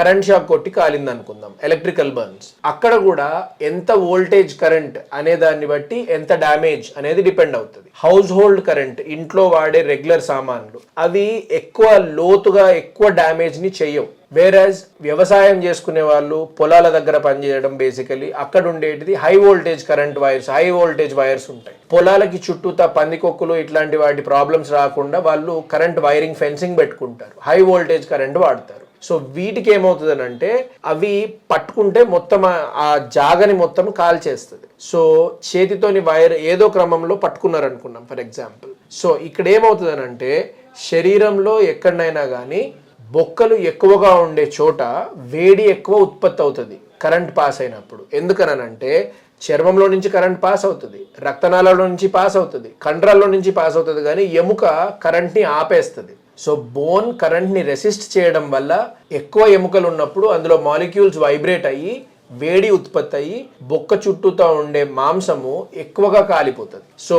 Current shock కొట్టి కాలింది అనుకుందాం electrical burns అక్కడ కూడా ఎంత వోల్టేజ్ కరెంట్ అనే దాన్ని బట్టి ఎంత డ్యామేజ్ అనేది డిపెండ్ అవుతుంది. హౌస్ హోల్డ్ కరెంట్ ఇంట్లో వాడే రెగ్యులర్ సామాన్లు అవి ఎక్కువ లోతుగా ఎక్కువ డ్యామేజ్ని చెయ్యవు వేరాజ్ వ్యవసాయం చేసుకునే వాళ్ళు పొలాల దగ్గర పనిచేయడం బేసికలీ అక్కడ ఉండేటిది high voltage current wires high voltage wires ఉంటాయి. పొలాలకి చుట్టూతా పందికొక్కులు ఇట్లాంటి వాటి ప్రాబ్లమ్స్ రాకుండా వాళ్ళు కరెంట్ వైరింగ్ ఫెన్సింగ్ పెట్టుకుంటారు. హై వోల్టేజ్ కరెంట్ వాడతారు. సో వీటికి ఏమవుతుందనంటే అవి పట్టుకుంటే మొత్తం ఆ- జాగని మొత్తం కాల్ చేస్తుంది సో చేతితోని వైర్ ఏదో క్రమంలో పట్టుకున్నారనుకున్నాం ఫర్ ఎగ్జాంపుల్. సో ఇక్కడ ఏమవుతుందనంటే శరీరంలో ఎక్కడైనా కానీ బొక్కలు ఎక్కువగా ఉండే చోట వేడి ఎక్కువ ఉత్పత్తి అవుతుంది కరెంట్ పాస్ అయినప్పుడు. ఎందుకనంటే చర్మంలో నుంచి కరెంట్ పాస్ అవుతుంది రక్తనాళాల నుంచి పాస్ అవుతుంది కండరాల్లో నుంచి పాస్ అవుతుంది కానీ ఎముక కరెంట్ని ఆపేస్తుంది. సో బోన్ కరెంట్ని రెసిస్ట్ చేయడం వల్ల ఎక్కువ ఎముకలు ఉన్నప్పుడు అందులో మాలిక్యూల్స్ వైబ్రేట్ అయ్యి వేడి ఉత్పత్తి అయ్యి బొక్క చుట్టూతో ఉండే మాంసము ఎక్కువగా కాలిపోతుంది. సో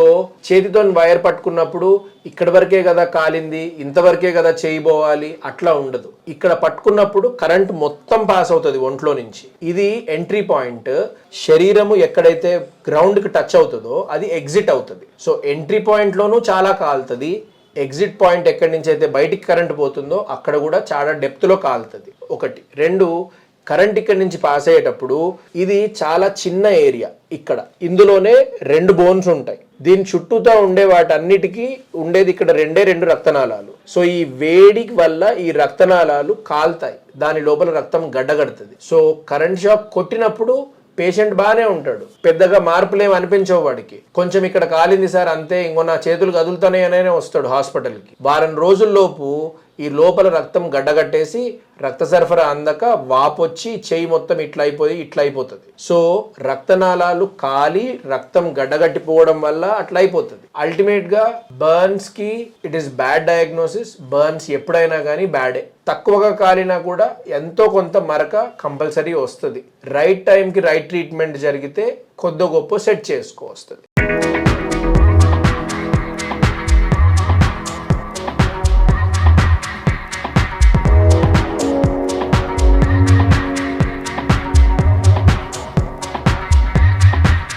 చేతితో వైర్ పట్టుకున్నప్పుడు ఇక్కడ వరకే కదా కాలింది ఇంతవరకే కదా చేయబోవాలి అట్లా ఉండదు. ఇక్కడ పట్టుకున్నప్పుడు కరెంట్ మొత్తం పాస్ అవుతుంది ఒంట్లో నుంచి. ఇది ఎంట్రీ పాయింట్. శరీరము ఎక్కడైతే గ్రౌండ్కి టచ్ అవుతుందో అది ఎగ్జిట్ అవుతుంది. సో ఎంట్రీ పాయింట్లోనూ చాలా కాలుతుంది. ఎగ్జిట్ పాయింట్ ఎక్కడి నుంచి అయితే బయటికి కరెంట్ పోతుందో అక్కడ కూడా చాలా డెప్త్లో కాలుతుంది. ఒకటి. రెండు కరెంట్ ఇక్కడి నుంచి పాస్ అయ్యేటప్పుడు ఇది చాలా చిన్న ఏరియా ఇక్కడ. ఇందులోనే రెండు బోన్స్ ఉంటాయి. దీని చుట్టూతా ఉండే వాటన్నిటికీ ఉండేది ఇక్కడ రెండే రెండు రక్తనాళాలు. సో ఈ వేడి వల్ల ఈ రక్తనాళాలు కాల్తాయి. దాని లోపల రక్తం గడ్డగడుతుంది. సో కరెంట్ షాక్ కొట్టినప్పుడు పేషెంట్ బాగానే ఉంటాడు. పెద్దగా మార్పులేమి అనిపించవు వాడికి. కొంచెం ఇక్కడ కాలింది సార్ అంతే ఇంకో నా చేతులు కదులుతానే అనే వస్తాడు హాస్పిటల్కి. వారం రోజుల్లోపు ఈ లోపల రక్తం గడ్డగట్టేసి రక్త సరఫరా అందక వాపొచ్చి చేయి మొత్తం ఇట్లా అయిపోయి ఇట్లా అయిపోతుంది సో రక్తనాళాలు కాలి రక్తం గడ్డగట్టిపోవడం వల్ల అట్లా అయిపోతుంది అల్టిమేట్గా బర్న్స్కి it is bad diagnosis burns ఎప్పుడైనా కానీ బ్యాడే. తక్కువగా కాలినా కూడా ఎంతో కొంత మరక కంపల్సరీ వస్తుంది. రైట్ టైంకి రైట్ ట్రీట్మెంట్ జరిగితే కొద్ది గొప్ప సెట్ చేసుకోవస్తుంది